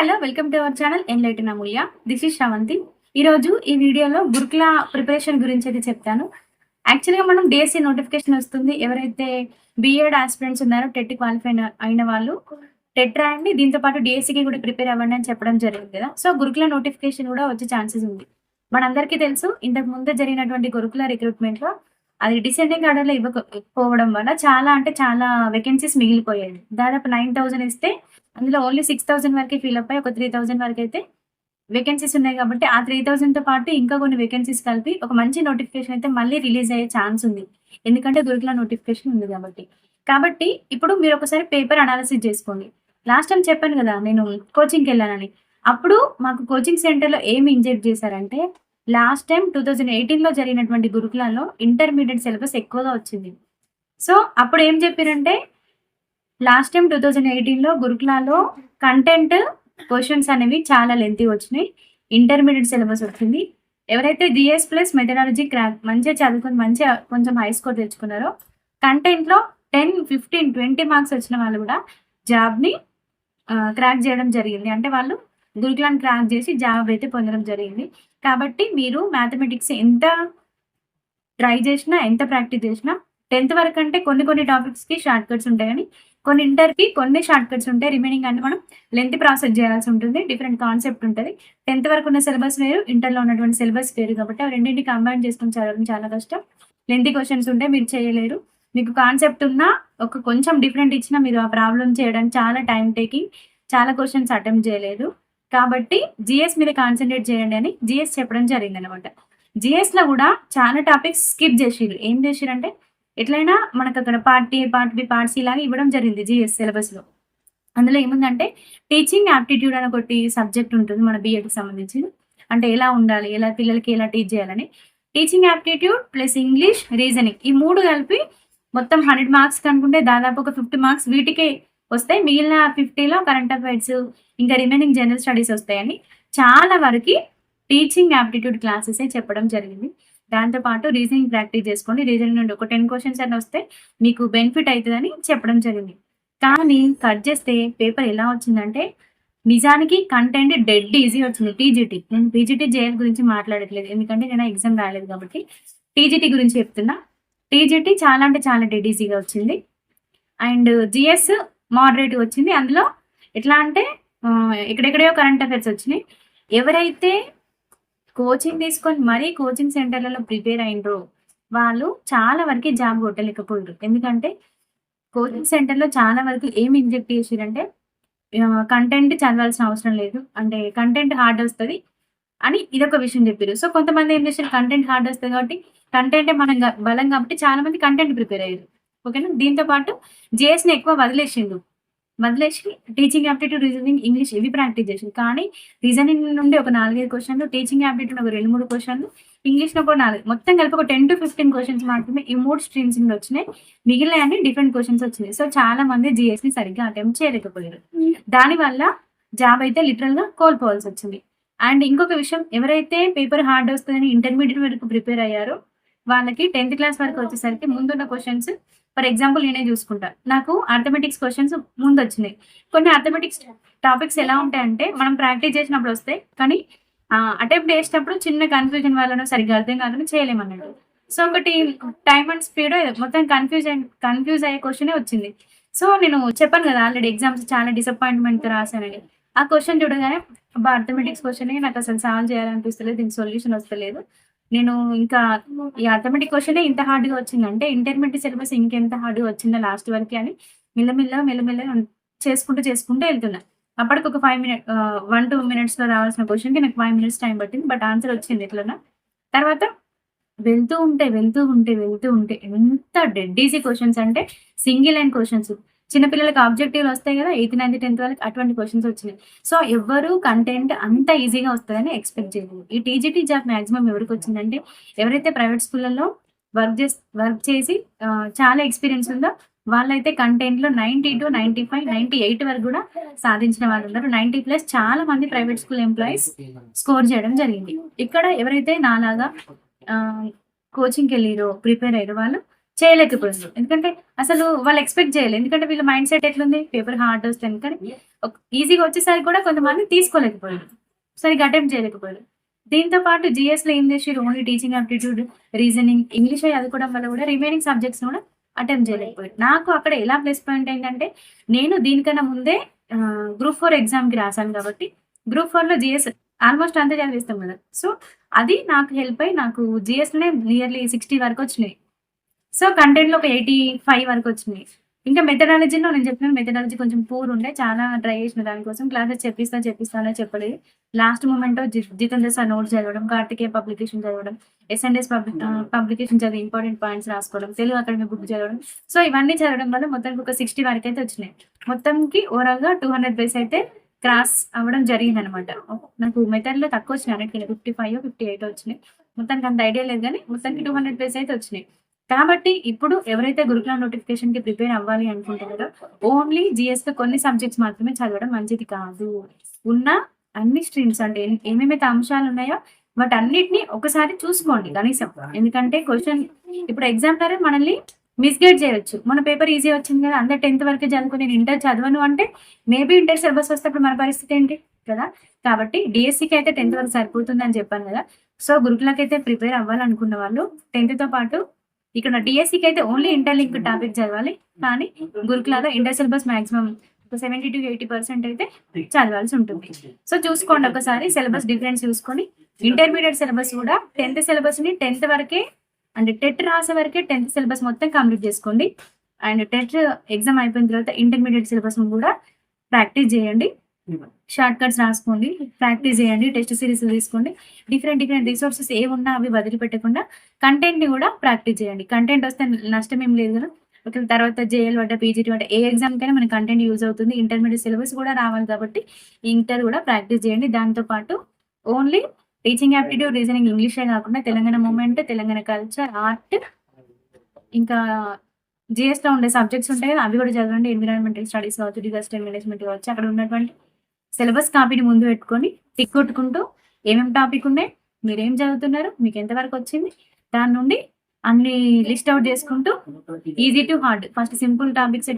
Hello welcome to our channel enlighten Amulya this is Sravanthi ఈరోజు ఈ వీడియోలో గురుకుల ప్రిపరేషన్ గురించి అయితే చెప్తాను. యాక్చువల్గా మనం డిఎస్సి నోటిఫికేషన్ వస్తుంది. ఎవరైతే బిఎడ్ ఆస్పిరెంట్స్ ఉన్నారో టెట్ క్వాలిఫై అయిన వాళ్ళు టెట్ రాయండి. దీంతో పాటు డిఎస్సికి కూడా ప్రిపేర్ అవ్వండి అని చెప్పడం జరిగింది కదా. సో గురుకుల నోటిఫికేషన్ కూడా వచ్చే ఛాన్సెస్ ఉంది. మనందరికీ తెలుసు ఇంతకు ముందు జరిగినటువంటి గురుకుల రిక్రూట్మెంట్లో అది డిసెండింగ్ ఆర్డర్లో ఇవ్వకపోవడం వల్ల చాలా అంటే చాలా వేకెన్సీస్ మిగిలిపోయాయి. దాదాపు నైన్ థౌసండ్ ఇస్తే అందులో ఓన్లీ సిక్స్ థౌసండ్ వరకే ఫిల్ అప్ అయ్యి ఒక త్రీ థౌసండ్ వరకు అయితే వేకెన్సీస్ ఉన్నాయి కాబట్టి ఆ త్రీ థౌజండ్తో పాటు ఇంకా కొన్ని వేకెన్సీస్ కలిపి ఒక మంచి నోటిఫికేషన్ అయితే మళ్ళీ రిలీజ్ అయ్యే ఛాన్స్ ఉంది. ఎందుకంటే గురుకుల నోటిఫికేషన్ ఉంది కాబట్టి. కాబట్టి ఇప్పుడు మీరు ఒకసారి పేపర్ అనాలిసిస్ చేసుకోండి. లాస్ట్ టైం చెప్పాను కదా నేను కోచింగ్కి వెళ్ళానని. అప్పుడు మాకు కోచింగ్ సెంటర్లో ఏమి ఇంజెక్ట్ చేశారంటే లాస్ట్ టైం టూ థౌజండ్ ఎయిటీన్లో జరిగినటువంటి గురుకులంలో ఇంటర్మీడియట్ సిలబస్ ఎక్కువగా వచ్చింది. సో అప్పుడు ఏం చెప్పారంటే లాస్ట్ టైం టూ థౌజండ్ ఎయిటీన్లో గురుకులాలో కంటెంట్ క్వశ్చన్స్ అనేవి చాలా లెంతీ వచ్చినాయి. ఇంటర్మీడియట్ సిలబస్ వచ్చింది. ఎవరైతే డిఎస్ ప్లస్ మెథడాలజీ క్రాక్ మంచిగా చదువుకొని మంచిగా కొంచెం హై స్కోర్ తెచ్చుకున్నారో కంటెంట్లో టెన్ ఫిఫ్టీన్ ట్వంటీ మార్క్స్ వచ్చిన వాళ్ళు కూడా జాబ్ని క్రాక్ చేయడం జరిగింది. అంటే వాళ్ళు గురుకులాన్ని క్రాక్ చేసి జాబ్ అయితే పొందడం జరిగింది. కాబట్టి మీరు మ్యాథమెటిక్స్ ఎంత ట్రై చేసినా ఎంత ప్రాక్టీస్ చేసినా టెన్త్ వరకు అంటే కొన్ని కొన్ని టాపిక్స్కి షార్ట్ కట్స్ ఉంటాయని కొన్ని ఇంటర్కి కొన్ని షార్ట్ కట్స్ ఉంటాయి. రిమైనింగ్ అంటే మనం లెంత్ ప్రాసెస్ చేయాల్సి ఉంటుంది. డిఫరెంట్ కాన్సెప్ట్ ఉంటుంది. టెన్త్ వరకు ఉన్న సిలబస్ వేరు ఇంటర్లో ఉన్నటువంటి సిలబస్ వేరు కాబట్టి అవి రెండింటిని కంబైన్ చేసుకుని చదవడం చాలా కష్టం. లెంత్ క్వశ్చన్స్ ఉంటే మీరు చేయలేరు. మీకు కాన్సెప్ట్ ఉన్నా ఒక కొంచెం డిఫరెంట్ ఇచ్చినా మీరు ఆ ప్రాబ్లం చేయడానికి చాలా టైం టేకింగ్ చాలా క్వశ్చన్స్ అటెంప్ట్ చేయలేదు. కాబట్టి జిఎస్ మీద కాన్సన్ట్రేట్ చేయండి అని జిఎస్ చెప్పడం జరిగింది అనమాట జిఎస్లో కూడా చాలా టాపిక్స్ స్కిప్ చేసిర్రు. ఏం చేసిరంటే ఎట్లయినా మనకు అక్కడ part A part B part C లాగా ఇవ్వడం జరిగింది జిఎస్ సిలబస్లో అందులో ఏముందంటే టీచింగ్ యాప్టిట్యూడ్ అని ఒకటి సబ్జెక్ట్ ఉంటుంది మన బిఎడ్కి సంబంధించి అంటే ఎలా ఉండాలి ఎలా పిల్లలకి ఎలా టీచ్ చేయాలని. Teaching aptitude plus English reasoning ఈ మూడు కలిపి మొత్తం హండ్రెడ్ మార్క్స్ కనుకుంటే దాదాపు ఒక ఫిఫ్టీ మార్క్స్ వీటికే వస్తాయి. మిగిలిన ఫిఫ్టీలో కరెంట్ అఫైర్స్ ఇంకా రిమైనింగ్ జనరల్ స్టడీస్ వస్తాయని చాలా వరకు టీచింగ్ యాప్టిట్యూడ్ క్లాసెసే చెప్పడం జరిగింది. దాంతోపాటు రీజనింగ్ ప్రాక్టీస్ చేసుకోండి. రీజనింగ్ నుండి ఒక టెన్ క్వశ్చన్స్ అని వస్తే మీకు బెనిఫిట్ అవుతుందని చెప్పడం జరిగింది. కానీ కట్ చేస్తే పేపర్ ఎలా వచ్చిందంటే నిజానికి కంటెంట్ డెడ్ ఈజీ వచ్చింది. టీజీటీ నేను పీజీటీ జేఎల్ గురించి మాట్లాడట్లేదు. ఎందుకంటే నేను ఎగ్జామ్ రాలేదు కాబట్టి టీజీటీ గురించి చెప్తున్నా. టీజీటీ చాలా అంటే చాలా డెడ్ ఈజీగా వచ్చింది. అండ్ జిఎస్ మోడరేట్ వచ్చింది. అందులో ఎట్లా అంటే ఎక్కడెక్కడో కరెంట్ అఫైర్స్ వచ్చినాయి. ఎవరైతే కోచింగ్ తీసుకొని మరీ కోచింగ్ సెంటర్లలో ప్రిపేర్ అయినరో వాళ్ళు చాలా వరకు జాబ్ కొట్టలేకపోయారు ఎందుకంటే కోచింగ్ సెంటర్లో చాలా వరకు ఏమి ఇంజెక్ట్ చేసిరంటే కంటెంట్ చదవాల్సిన అవసరం లేదు. అంటే కంటెంట్ హార్డ్ వస్తుంది అని ఇదొక విషయం చెప్పారు సో కొంతమంది ఏం చేశారు కంటెంట్ హార్డ్ వస్తుంది కాబట్టి కంటెంటే మనం బలం కాబట్టి చాలా మంది కంటెంట్ ప్రిపేర్ అయ్యారు. ఓకేనా? దీంతో పాటు జేఎస్ని ఎక్కువ వదిలేసిండు. వదిలేసి టీచింగ్ యాప్టిట్యూడ్ రీజనింగ్ ఇంగ్లీష్ ఇవి ప్రాక్టీస్ చేసింది కానీ రీజనింగ్ నుండి ఒక నాలుగైదు క్వశ్చన్లు టీచింగ్ యాప్టిట్యూడ్ ఒక రెండు మూడు క్వశ్చన్లు ఇంగ్లీష్లో కూడా నాలుగు మొత్తం కలిపి ఒక టెన్ టు ఫిఫ్టీన్ క్వశ్చన్స్ మాత్రమే ఈ మూడు స్ట్రీమ్స్ నుండి వచ్చినాయి. మిగిలిన డిఫరెంట్ క్వశ్చన్స్ వచ్చినాయి. సో చాలా మంది జిఎస్ని సరిగ్గా అటెంప్ట్ చేయలేకపోయారు. దానివల్ల జాబ్ అయితే లిటరల్గా కోల్పోవాల్సి వచ్చింది. అండ్ ఇంకొక విషయం ఎవరైతే పేపర్ హార్డ్ వస్తుందని ఇంటర్మీడియట్ వరకు ప్రిపేర్ అయ్యారో వాళ్ళకి టెన్త్ క్లాస్ వరకు వచ్చేసరికి ముందున్న క్వశ్చన్స్ ఫర్ ఎగ్జాంపుల్ నేనే చూసుకుంటా. నాకు అర్థమెటిక్స్ క్వశ్చన్స్ ముందు వచ్చినాయి కొన్ని అర్థమెటిక్స్ టాపిక్స్ ఎలా ఉంటాయంటే మనం ప్రాక్టీస్ చేసినప్పుడు వస్తాయి కానీ అటెంప్ట్ చేసేటప్పుడు చిన్న కన్ఫ్యూజన్ వల్లనో సరిగ్గా అర్థం కాదని చేయలేమన్నట్టు సో ఒకటి టైమ్ అండ్ స్పీడ్ మొత్తం కన్ఫ్యూజ్ కన్ఫ్యూజ్ అయ్యే క్వశ్చనే వచ్చింది. సో నేను చెప్పాను కదా ఆల్రెడీ ఎగ్జామ్స్ చాలా డిసప్పాయింట్మెంట్ రాశానని. ఆ క్వశ్చన్ చూడగానే అర్థమెటిక్స్ క్వశ్చన్ నాకు అసలు సాల్వ్ చేయాలనిపిస్తలేదు దీనికి సొల్యూషన్ వస్తలేదు. నేను ఇంకా ఈ అథమెటిక్ క్వశ్చనే ఇంత హార్డ్గా వచ్చిందంటే ఇంటర్మీడియట్ సిలబస్ ఇంకెంత హార్డ్గా వచ్చిందో లాస్ట్ వరకు అని మెల్లమెల్ల మెల్లమెల్ల చేసుకుంటూ చేసుకుంటూ వెళ్తున్నా. అప్పటికి ఒక ఫైవ్ మినిట్ వన్ టూ మినిట్స్లో రావాల్సిన క్వశ్చన్కి నాకు ఫైవ్ మినిట్స్ టైం పట్టింది బట్ ఆన్సర్ వచ్చింది ఎట్లన్నా. తర్వాత వెళ్తూ ఉంటే వెళ్తూ ఉంటే వెళ్తూ ఉంటే ఎంత డెడ్ ఈజీ క్వశ్చన్స్ అంటే సింగిల్ లైన్ క్వశ్చన్స్ చిన్నపిల్లలకి ఆబ్జెక్టివ్లు వస్తాయి కదా ఎయిత్ నైన్త్ టెన్త్ వాళ్ళకి అటువంటి క్వశ్చన్స్ వచ్చినాయి. సో ఎవరు కంటెంట్ అంత ఈజీగా వస్తుందని ఎక్స్పెక్ట్ చేయలేదు ఈ టీజీటీ జాబ్ మాక్సిమం ఎవరికి వచ్చిందంటే ఎవరైతే ప్రైవేట్ స్కూళ్ళల్లో వర్క్ చేసి వర్క్ చేసి చాలా ఎక్స్పీరియన్స్ ఉందో వాళ్ళైతే కంటెంట్లో ninety two ninety five ninety eight వరకు కూడా సాధించిన వాళ్ళు ఉన్నారు. నైన్టీ ప్లస్ చాలా మంది ప్రైవేట్ స్కూల్ ఎంప్లాయీస్ స్కోర్ చేయడం జరిగింది. ఇక్కడ ఎవరైతే నాలాగా కోచింగ్కి వెళ్ళిరో ప్రిపేర్ అయ్యారో వాళ్ళు చేయలేకపోయింది ఎందుకంటే అసలు వాళ్ళు ఎక్స్పెక్ట్ చేయలేదు. ఎందుకంటే వీళ్ళ మైండ్ సెట్ ఎట్లుంది? పేపర్ హార్డ్ వస్తుంది కానీ. ఈజీగా వచ్చేసరికి కూడా కొంతమంది తీసుకోలేకపోయారు. సరిగ్గా అటెంప్ట్ చేయలేకపోయారు. దీంతో పాటు లో ఏం చేసారు only teaching aptitude reasoning English చదువుకోవడం వల్ల కూడా రిమైనింగ్ సబ్జెక్ట్స్ కూడా అటెంప్ట్ చేయలేకపోయారు. నాకు అక్కడ ఎలా ప్లస్ పాయింట్ ఏంటంటే నేను దీనికన్నా ముందే గ్రూప్ ఫోర్ ఎగ్జామ్కి రాశాను కాబట్టి గ్రూప్ ఫోర్లో జిఎస్ ఆల్మోస్ట్ అంతే చదివిస్తాం కదా సో అది నాకు హెల్ప్ అయ్యి నాకు జిఎస్లోనే నియర్లీ సిక్స్టీ వరకు వచ్చినాయి. సో కంటెంట్లో ఒక ఎయిటీ ఫైవ్ వరకు వచ్చినాయి ఇంకా మెథడాలజీలో నేను చెప్పిన మెథడాలజీ కొంచెం పూర్ ఉండే చాలా ట్రై చేసిన దానికోసం. క్లాసెస్ చెప్పిస్తా చెప్పిస్తానో చెప్పలేదు. Last moment Jitendra sir notes చదవడం కార్తికేయ పబ్లికేషన్ చదవడం ఎస్ఎన్ఎస్ పబ్లిక్ పబ్లికేషన్ చదివి ఇంపార్టెంట్ పాయింట్స్ రాసుకోవడం తెలుగు అకాడమీ బుక్ చదవడం. సో ఇవన్నీ చదవడం వల్ల మొత్తానికి ఒక సిక్స్టీ వరకు అయితే వచ్చినాయి. మొత్తంకి ఓవరాల్గా టూ హండ్రెడ్ బేస్ అయితే క్రాస్ అవ్వడం జరిగింది అనమాట నాకు మెథడ్లో తక్కువ వచ్చినాయి. అన్నిటికీ ఫిఫ్టీ ఫైవ్ ఫిఫ్టీ ఎయిట్ వచ్చినాయి. మొత్తానికి అంత ఐడియా లేదు కానీ మొత్తానికి టూ హండ్రెడ్ బేస్ అయితే వచ్చినాయి. కాబట్టి ఇప్పుడు ఎవరైతే గురుకుల నోటిఫికేషన్కి ప్రిపేర్ అవ్వాలి అనుకుంటున్నారో ఓన్లీ జిఎస్ కొన్ని సబ్జెక్ట్స్ మాత్రమే చదవడం మంచిది కాదు. ఉన్న అన్ని స్ట్రీమ్స్ అంటే ఏమేమైతే అంశాలు ఉన్నాయో వాటి అన్నిటిని ఒకసారి చూసుకోండి కనీసం. ఎందుకంటే క్వశ్చన్ ఇప్పుడు ఎగ్జామ్లరే మనల్ని మిస్గైడ్ చేయొచ్చు మన పేపర్ ఈజీ వచ్చింది కదా అందరు టెన్త్ వరకే చదువుకుని నేను ఇంటర్ చదవను అంటే మేబీ ఇంటర్ సిలబస్ వస్తే అప్పుడు మన పరిస్థితి ఏంటి కదా? కాబట్టి డిఎస్సికి అయితే టెన్త్ వరకు సరిపోతుంది అని చెప్పాను కదా. సో గురుకులకి అయితే ప్రిపేర్ అవ్వాలనుకున్న వాళ్ళు టెన్త్తో పాటు ఇక్కడ డిఎస్సికి అయితే ఓన్లీ ఇంటర్ లింక్ టాపిక్ చదవాలి కానీ గురుకులలో ఇంటర్ సిలబస్ మాక్సిమం ఒక సెవెంటీ టు ఎయిటీ పర్సెంట్ అయితే చదవాల్సి ఉంటుంది. సో చూసుకోండి ఒకసారి సిలబస్ డిఫరెన్స్ చూసుకొని. ఇంటర్మీడియట్ సిలబస్ కూడా టెన్త్ సిలబస్ని టెన్త్ వరకే అండ్ టెట్ రాసే వరకే టెన్త్ సిలబస్ మొత్తం కంప్లీట్ చేసుకోండి. అండ్ టెట్ ఎగ్జామ్ అయిపోయిన తర్వాత ఇంటర్మీడియట్ సిలబస్ కూడా ప్రాక్టీస్ చేయండి. షార్ట్ కట్స్ రాసుకోండి ప్రాక్టీస్ చేయండి టెస్ట్ సిరీస్ తీసుకోండి. డిఫరెంట్ డిఫరెంట్ రిసోర్సెస్ ఏ ఉన్నా అవి వదిలిపెట్టకుండా కంటెంట్ని కూడా ప్రాక్టీస్ చేయండి. కంటెంట్ వస్తే నష్టం ఏం లేదు కదా. ఒకవేళ తర్వాత జేఎల్ వంట పీజీటీ వంట ఏ ఎగ్జామ్ కైనా మన కంటెంట్ యూజ్ అవుతుంది. ఇంటర్మీడియట్ సిలబస్ కూడా రావాలి కాబట్టి ఇంటర్ కూడా ప్రాక్టీస్ చేయండి. దాంతో పాటు ఓన్లీ టీచింగ్ యాప్టిట్యూడ్ రీజనింగ్ ఇంగ్లీషే కాకుండా Telangana movement Telangana culture art ఇంకా జిఎస్లో ఉండే సబ్జెక్ట్స్ ఉంటాయి అవి కూడా చదవండి. ఎన్విరాన్మెంటల్ స్టడీస్ కావచ్చు డిజాస్టర్ మేనేజ్మెంట్ కావచ్చు అక్కడ ఉన్నటువంటి సిలబస్ కాపీని ముందు పెట్టుకొని టిక్ కొట్టుకుంటూ ఏమేమి టాపిక్ ఉన్నాయి మీరు ఏం చదువుతున్నారు మీకు ఎంతవరకు వచ్చింది దాని నుండి అన్ని లిస్ట్ అవుట్ చేసుకుంటూ easy to hard. First simple topics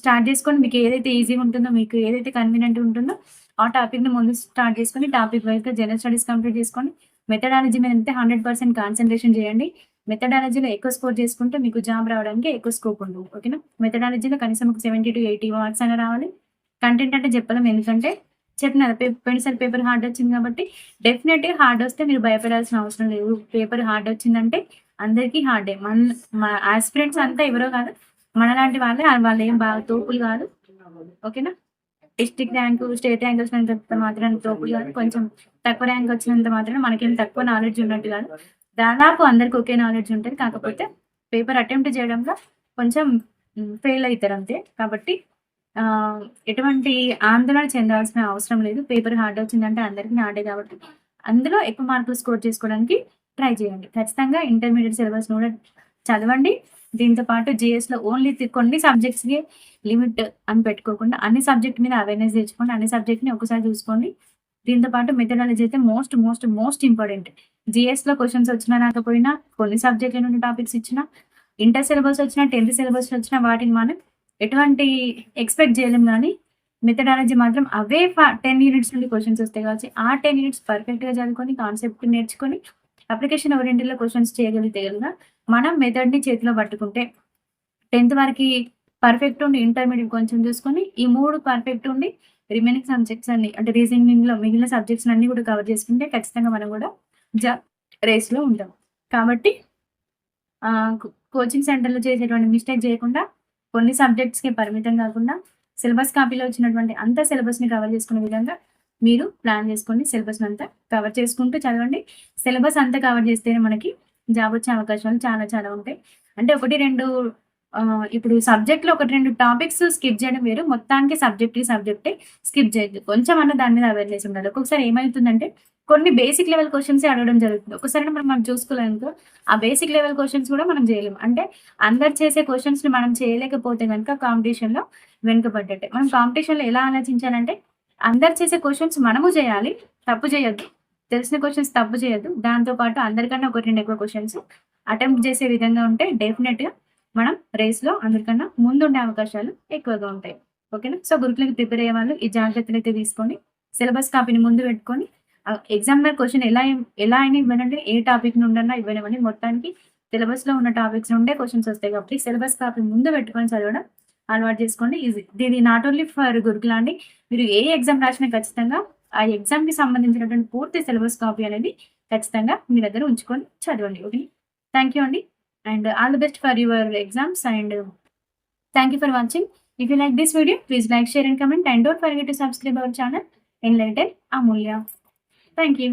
start చేసుకొని మీకు ఏదైతే ఈజీగా ఉంటుందో మీకు ఏదైతే కన్వీనియంట్ ఉంటుందో ఆ టాపిక్ని ముందు స్టార్ట్ చేసుకొని టాపిక్ వైజ్గా జనరల్ స్టడీస్ కంప్లీట్ చేసుకొని మెథడాలజీ మీద అయితే హండ్రెడ్ పర్సెంట్ కాన్సన్ట్రేషన్ చేయండి. మెథడాలజీలో ఎక్కువ స్కోర్ చేసుకుంటే మీకు జాబ్ రావడానికి ఎక్కువ స్కోప్ ఉంటుంది ఓకేనా? మెథడాలజీలో కనీసం ఒక సెవెంటీ టు ఎయిటీ మార్క్స్ అయినా రావాలి. కంటెంట్ అంటే చెప్పలేము ఎందుకంటే చెప్పిన పెన్సిల్ పేపర్ హార్డ్ వచ్చింది కాబట్టి డెఫినెట్గా హార్డ్ వస్తే మీరు భయపడాల్సిన అవసరం లేదు. పేపర్ హార్డ్ వచ్చిందంటే అందరికీ హార్డే మన మన ఆస్పిరెంట్స్ అంతా ఎవరో కాదు మనలాంటి వాళ్ళే. వాళ్ళు ఏం బాగా తోపులు కాదు. ఓకేనా? డిస్టిక్ ర్యాంక్ స్టేట్ ర్యాంక్ వచ్చినంత మాత్రం తోపులు కాదు. కొంచెం తక్కువ ర్యాంక్ వచ్చినంత మాత్రం మనకేం తక్కువ నాలెడ్జ్ ఉన్నట్టు కాదు. దాదాపు అందరికి ఒకే నాలెడ్జ్ ఉంటుంది. కాకపోతే పేపర్ అటెంప్ట్ చేయడంలో కొంచెం mm, ఫెయిల్ అవుతారు అంతే. కాబట్టి ఎటువంటి ఆందోళన చెందాల్సిన అవసరం లేదు. పేపర్ హార్డ్ వచ్చిందంటే అందరికీ హార్డే కాబట్టి అందులో ఎక్కువ మార్కులు స్కోర్ చేసుకోవడానికి ట్రై చేయండి. ఖచ్చితంగా ఇంటర్మీడియట్ సిలబస్ కూడా చదవండి. దీంతో పాటు జిఎస్లో ఓన్లీ కొన్ని సబ్జెక్ట్స్కి లిమిట్ అని పెట్టుకోకుండా అన్ని సబ్జెక్ట్ మీద అవేర్నెస్ తెచ్చుకోండి. అన్ని సబ్జెక్ట్ని ఒకసారి చూసుకోండి. దీంతో పాటు మెథడాలజీ అయితే మోస్ట్ మోస్ట్ మోస్ట్ ఇంపార్టెంట్ జిఎస్లో క్వశ్చన్స్ వచ్చినా రాకపోయినా కొన్ని సబ్జెక్టుల నుండి టాపిక్స్ ఇచ్చినా ఇంటర్ సిలబస్ వచ్చినా టెన్త్ సిలబస్ వచ్చినా వాటిని మనం ఎటువంటి ఎక్స్పెక్ట్ చేయలేం కానీ మెథడాలజీ మాత్రం అవే టెన్ యూనిట్స్ నుండి క్వశ్చన్స్ వస్తాయి కాబట్టి ఆ టెన్ యూనిట్స్ పర్ఫెక్ట్గా చదువుకొని కాన్సెప్ట్ నేర్చుకొని అప్లికేషన్ ఓరియంటెడ్లో క్వశ్చన్స్ చేయగలిగితే కనుక మనం మెథడ్ని చేతిలో పట్టుకుంటే టెన్త్ వరకు పర్ఫెక్ట్ ఉండి ఇంటర్మీడియట్ కొంచెం చూసుకొని ఈ మూడు పర్ఫెక్ట్ ఉండి రిమైనింగ్ సబ్జెక్ట్స్ అన్ని అంటే రీజనింగ్లో మిగిలిన సబ్జెక్ట్స్ అన్ని కూడా కవర్ చేసుకుంటే ఖచ్చితంగా మనం కూడా జాబ్ రేస్లో ఉంటాం. కాబట్టి కోచింగ్ సెంటర్లో చేసేటువంటి మిస్టేక్ చేయకుండా కొన్ని సబ్జెక్ట్స్కి పరిమితం కాకుండా సిలబస్ కాపీలో వచ్చినటువంటి అంత సిలబస్ని కవర్ చేసుకునే విధంగా మీరు ప్లాన్ చేసుకోండి సిలబస్ అంతా కవర్ చేసుకుంటూ చదవండి. సిలబస్ అంతా కవర్ చేస్తేనే మనకి జాబ్ వచ్చే అవకాశాలు చాలా చాలా ఉంటాయి. అంటే ఒకటి రెండు ఇప్పుడు సబ్జెక్ట్లో ఒకటి రెండు టాపిక్స్ స్కిప్ చేయడం వేరు. మొత్తానికి సబ్జెక్ట్ సబ్జెక్టే స్కిప్ చేయదు కొంచెం అన్న దాని మీద అవేర్నెస్ ఉండాలి. ఒక్కొక్కసారి ఏమవుతుందంటే కొన్ని బేసిక్ లెవెల్ క్వశ్చన్స్ అడగడం జరుగుతుంది. ఒకసారి మనం మనం చూసుకోలేనుకో ఆ బేసిక్ లెవెల్ క్వశ్చన్స్ కూడా మనం చేయలేము అంటే అందరు చేసే క్వశ్చన్స్ని మనం చేయలేకపోతే కనుక కాంపిటీషన్లో వెనుకబడ్డట్టే. మనం కాంపిటీషన్లో ఎలా ఆలోచించాలంటే అందరు చేసే క్వశ్చన్స్ మనము చేయాలి తప్పు చేయొద్దు. తెలిసిన క్వశ్చన్స్ తప్పు చేయొద్దు. దాంతో పాటు అందరికన్నా ఒకటి రెండు ఎక్కువ క్వశ్చన్స్ అటెంప్ట్ చేసే విధంగా ఉంటే డెఫినెట్గా మనం రేస్లో అందరికన్నా ముందు ఉండే అవకాశాలు ఎక్కువగా ఉంటాయి. ఓకేనా సో గురుకులకి ప్రిపేర్ అయ్యే వాళ్ళు ఈ జాగ్రత్తలు అయితే తీసుకొని సిలబస్ కాపీని ముందు పెట్టుకొని ఎగ్జామినర్ క్వశ్చన్ ఎలా ఎలా అయినా ఇవ్వనంటే ఏ టాపిక్ నుండన్నా ఇవ్వనివ్వండి. మొత్తానికి సిలబస్లో ఉన్న టాపిక్స్ నుండే క్వశ్చన్స్ వస్తాయి కాబట్టి సిలబస్ కాపీ ముందు పెట్టుకొని చదవడం అలవాటు చేసుకోండి. ఈజీ. ఇది నాట్ ఓన్లీ ఫర్ గురుకుల అండి మీరు ఏ ఎగ్జామ్ రాసినా ఖచ్చితంగా ఆ ఎగ్జామ్కి సంబంధించినటువంటి పూర్తి సిలబస్ కాపీ అనేది ఖచ్చితంగా మీ దగ్గర ఉంచుకొని చదవండి. ఓకే? థ్యాంక్ యూ అండి. And all the best for your exams and thank you for watching if you like this video please like share and comment and don't forget to subscribe our channel enlighten Amulya thank you